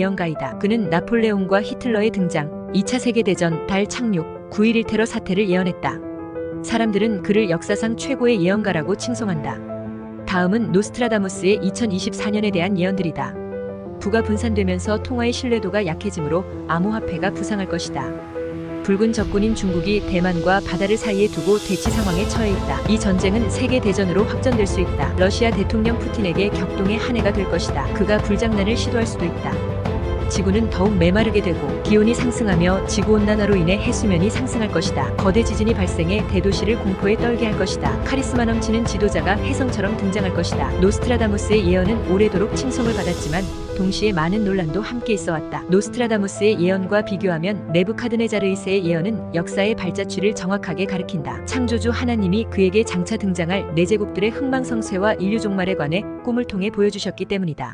예언가이다. 그는 나폴레옹과 히틀러의 등장, 2차 세계대전, 달 착륙, 9.11 테러 사태를 예언했다. 사람들은 그를 역사상 최고의 예언가라고 칭송한다. 다음은 노스트라다무스의 2024년에 대한 예언들이다. 부가 분산되면서 통화의 신뢰도가 약해지므로 암호화폐가 부상할 것이다. 붉은 적군인 중국이 대만과 바다를 사이에 두고 대치 상황에 처해 있다. 이 전쟁은 세계 대전으로 확전될 수 있다. 러시아 대통령 푸틴에게 격동의 한 해가 될 것이다. 그가 불장난을 시도할 수도 있다. 지구는 더욱 메마르게 되고 기온이 상승하며 지구 온난화로 인해 해수면이 상승할 것이다. 거대 지진이 발생해 대도시를 공포에 떨게 할 것이다. 카리스마 넘치는 지도자가 혜성처럼 등장할 것이다. 노스트라다무스의 예언은 오래도록 칭송을 받았지만 동시에 많은 논란도 함께 있어 왔다. 노스트라다무스의 예언과 비교하면 네부카드네자르이세의 예언은 역사의 발자취를 정확하게 가리킨다. 창조주 하나님이 그에게 장차 등장할 네 제국들의 흥망성쇠와 인류 종말에 관해 꿈을 통해 보여주셨기 때문이다.